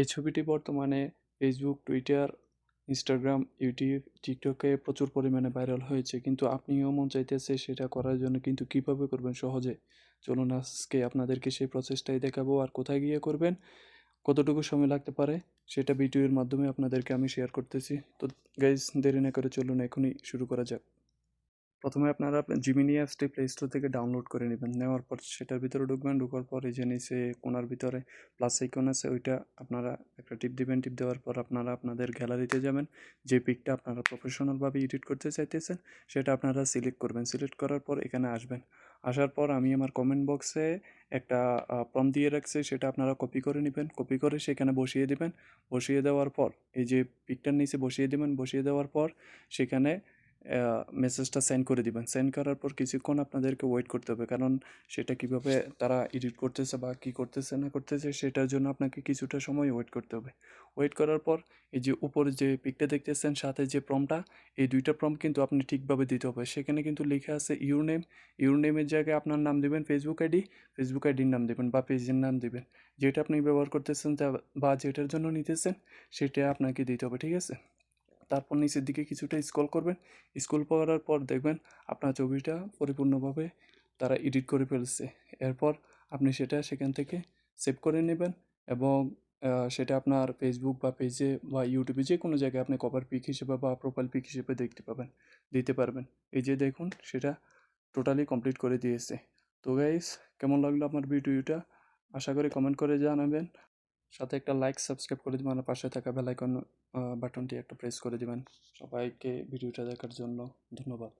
এই ছবিটি বর্তমানে ফেসবুক টুইটার ইনস্টাগ্রাম ইউটিউব টিকটকে প্রচুর পরিমাণে ভাইরাল হয়েছে। কিন্তু আপনিও মন চাইতেছে সেটা করার জন্য কিন্তু কীভাবে করবেন সহজে? চলুন আজকে আপনাদেরকে সেই প্রসেসটাই দেখাবো আর কোথায় গিয়ে করবেন, কতটুকু সময় লাগতে পারে সেটা ভিডিওর মাধ্যমে আপনাদেরকে আমি শেয়ার করতেছি। তো গাইজ দেরি না করে চলুন এখনই শুরু করা যাক। প্রথমে আপনারা জিমিনি অ্যাপসটি প্লে স্টোর থেকে ডাউনলোড করে নেবেন। নেওয়ার পর সেটার ভিতরে ঢুকবেন, ঢুকার পর এই যে নিচে কোনার ভিতরে প্লাস আইকন আছে, ওইটা আপনারা একটা টিপ দিবেন। টিপ দেওয়ার পর আপনারা আপনাদের গ্যালারিতে যাবেন। যে পিকটা আপনারা প্রফেশনালভাবে এডিট করতে চাইতেছেন, সেটা আপনারা সিলেক্ট করবেন। সিলেক্ট করার পর এখানে আসবেন। আসার পর আমি আমার কমেন্ট বক্সে একটা প্রম দিয়ে রাখছি, সেটা আপনারা কপি করে নেবেন। কপি করে সেখানে বসিয়ে দেবেন। বসিয়ে দেওয়ার পর এই যে পিকটার নিচে বসিয়ে দেবেন। বসিয়ে দেওয়ার পর সেখানে মেসেজটা সেন্ড করে দিবেন। সেন্ড করার পর কিছুক্ষণ আপনাদেরকে ওয়েট করতে হবে। কারণ সেটা কীভাবে তারা এডিট করতেছে বা কী করতেছে, না করতেছে, সেটার জন্য আপনাকে কিছুটা সময় ওয়েট করতে হবে। ওয়েট করার পর এই যে উপরে যে পিকটা দেখতেছেন, সাথে যে প্রমটা এই দুইটা প্রম কিন্তু আপনি ঠিকভাবে দিতে হবে। সেখানে কিন্তু লেখা আছে ইউর নেম ইউর নেমের জায়গায় আপনার নাম দেবেন ফেসবুক আইডি ফেসবুক আইডির নাম দেবেন বা পেজের নাম দেবেন। যেটা আপনি ব্যবহার করতেছেন বা যেটার জন্য নিতেছেন, সেটা আপনাকে দিতে হবে, ঠিক আছে? তারপর নিচের দিকে কিছুটা স্কল করবেন। স্কল করার পর দেখবেন আপনার ছবিটা পরিপূর্ণভাবে তারা এডিট করে ফেলছে। এরপর আপনি সেটা সেখান থেকে সেভ করে নেবেন এবং সেটা আপনার ফেসবুক বা পেজে বা ইউটিউবে যে কোনো জায়গায় আপনি কভার পিক হিসেবে বা প্রোফাইল পিক হিসেবে দেখতে পাবেন, দিতে পারবেন। এই যে দেখুন সেটা টোটালি কমপ্লিট করে দিয়েছে। তো গাইস কেমন লাগল আমার ভিডিওটা আশা করি কমেন্ট করে জানাবেন। সাথে একটা লাইক সাবস্ক্রাইব করে দেবেন আর পাশে থাকা বেলাইকন বাটনটি একটা প্রেস করে দেবেন। সবাইকে ভিডিওটা দেখার জন্য ধন্যবাদ।